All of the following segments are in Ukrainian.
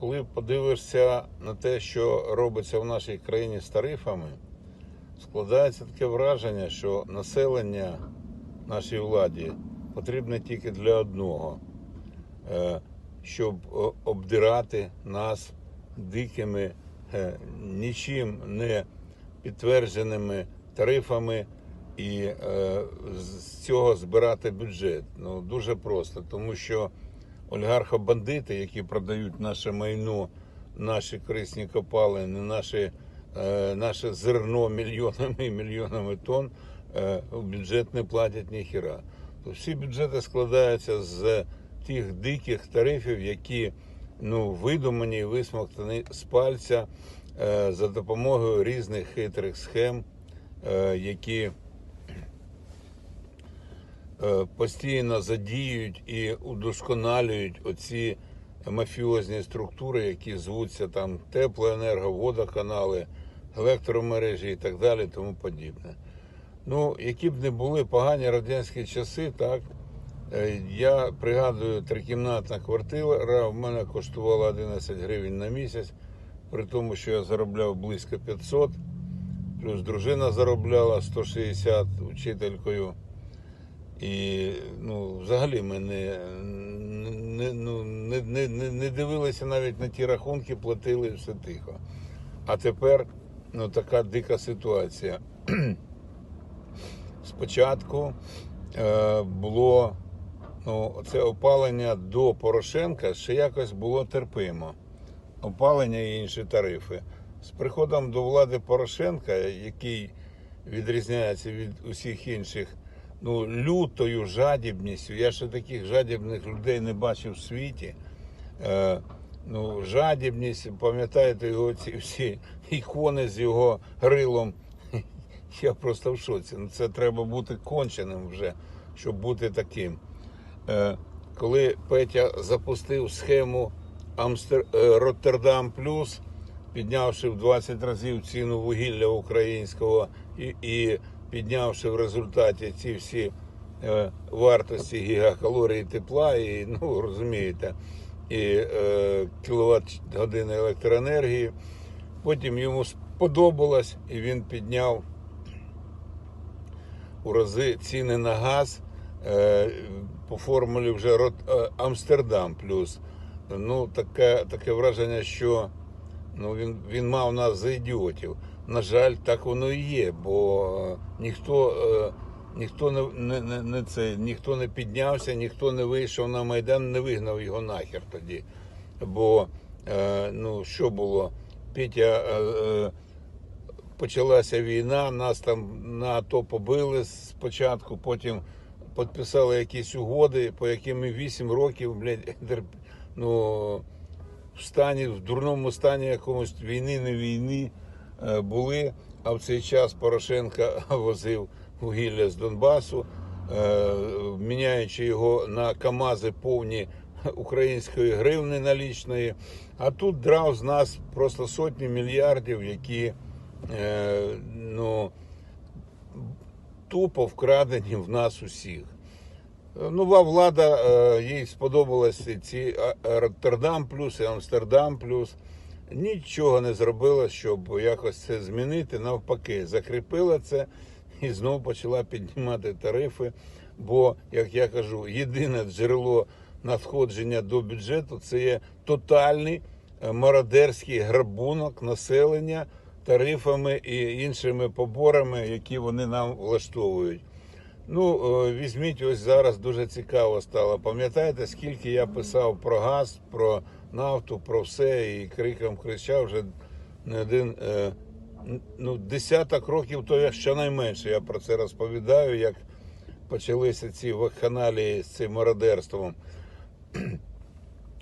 коли подивишся на те, що робиться в нашій країні з тарифами, складається таке враження, що населення нашій владі потрібне тільки для одного, е, щоб обдирати нас дикими, е, нічим не підтвердженими тарифами і е, з цього збирати бюджет. Ну дуже просто, тому що олігархо-бандити, які продають наше майно, наші корисні копалини, наші, е, наше зерно мільйонами і мільйонами тонн, е, в бюджет не платять ніхіра. То всі бюджети складаються з тих диких тарифів, які ну, видумані і висмоктані з пальця е, за допомогою різних хитрих схем, е, які постійно задіють і удосконалюють оці мафіозні структури, які звуться там теплоенерго, водоканали, електромережі і так далі, тому подібне. Ну, які б не були погані радянські часи, так. е, Я пригадую, трикімнатна квартира в мене коштувала 11 гривень на місяць, при тому, що я заробляв близько 500, плюс дружина заробляла 160 учителькою. І ну, взагалі ми не, не, ну, не, не, не, дивилися навіть на ті рахунки, платили все тихо. А тепер ну, така дика ситуація. Спочатку е, було ну, це опалення до Порошенка ще якось було терпимо. Опалення і інші тарифи. З приходом до влади Порошенка, який відрізняється від усіх інших, ну, лютою жадібністю. Я ще таких жадібних людей не бачив в світі. Е, ну, жадібність, пам'ятаєте його ці всі ікони з його грилом. Я просто в шоці. Ну, це треба бути конченим вже, щоб бути таким. Е, коли Петя запустив схему Амстер... е, Роттердам Плюс, піднявши в 20 разів ціну вугілля українського і, і піднявши в результаті ці всі е, вартості гігакалорії тепла, і ну розумієте, і е, кіловат години електроенергії. Потім йому сподобалось, і він підняв у рази ціни на газ е, по формулі вже Рот- е, Амстердам плюс. Ну, таке, таке враження, що ну, він, він мав нас за ідіотів. На жаль, так воно і є, бо е, ніхто, е, ніхто не, не, не, не це, ніхто не піднявся, ніхто не вийшов на Майдан, не вигнав його нахер тоді. Бо е, ну, що було? Петя почалася війна, нас там на АТО побили спочатку, потім підписали якісь угоди, по яким ми 8 років, блядь, ну, в стані, в дурному стані якомусь війни, не війни були. А в цей час Порошенко возив вугілля з Донбасу, е, міняючи його на КАМАЗи повні української гривни налічної. А тут драв з нас просто сотні мільярдів, які е, ну, тупо вкрадені в нас усіх. Е, Нова влада, е, їй сподобалися ці Роттердам плюс і Амстердам плюс. Нічого не зробила, щоб якось це змінити. Навпаки, закріпила це і знову почала піднімати тарифи. Бо, як я кажу, єдине джерело надходження до бюджету це є тотальний е, мародерський грабунок населення тарифами і іншими поборами, які вони нам влаштовують. Ну, е, візьміть ось зараз дуже цікаво стало. Пам'ятаєте, скільки я писав про газ, про нафту, про все і криком кричав вже не один е, ну, десяток років, то я щонайменше я про це розповідаю, як почалися ці вакханалії з цим мародерством.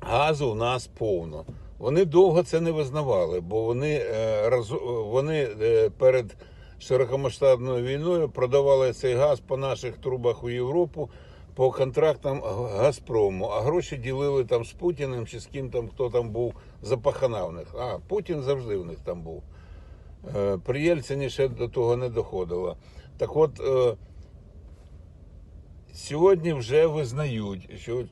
Газу в нас повно. Вони довго це не визнавали, бо вони, е, вони перед широкомасштабною війною продавали цей газ по наших трубах у Європу по контрактам Газпрому, а гроші ділили там з Путіним чи з ким там, хто там був запахана в них. А Путін завжди в них там був. Е, При Єльцині ще до того не доходило. Так от. е, Сьогодні вже визнають, що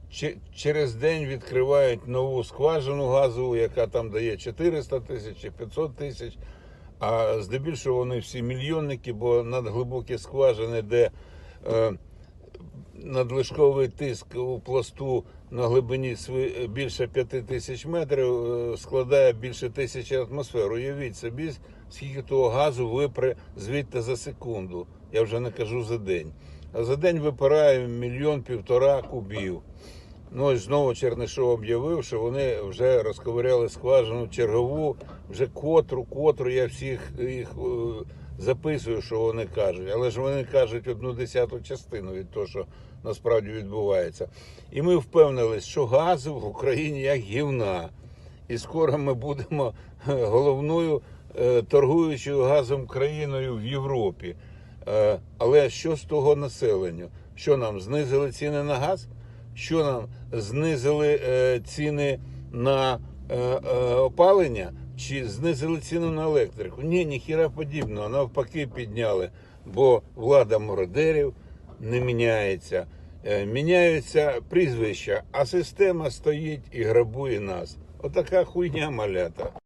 через день відкривають нову скважину газову, яка там дає 400 тисяч чи 500 тисяч. А здебільшого вони всі мільйонники, бо надглибокі скважини, де е, надлишковий тиск у пласту на глибині більше 5 тисяч метрів е, складає більше тисячі атмосфер. Уявіть собі, скільки того газу випре звідти за секунду. Я вже не кажу за день. А за день випирає мільйон півтора кубів. Ну ось знову Чернишов об'явив, що вони вже розковиряли скважину чергову, вже котру, котру я всіх їх е, записую, що вони кажуть. Але ж вони кажуть одну десяту частину від того, що насправді відбувається. І ми впевнились, що газу в Україні як гівна. І скоро ми будемо е, головною е, торгуючою газом країною в Європі. Але що з того населення? Що нам знизили ціни на газ? Що нам знизили е, ціни на е, е, опалення? Чи знизили ціну на електрику? Ні, ніхіра подібного. Навпаки, підняли, бо влада мародерів не міняється. Міняються прізвища, а система стоїть і грабує нас. Отака хуйня малята.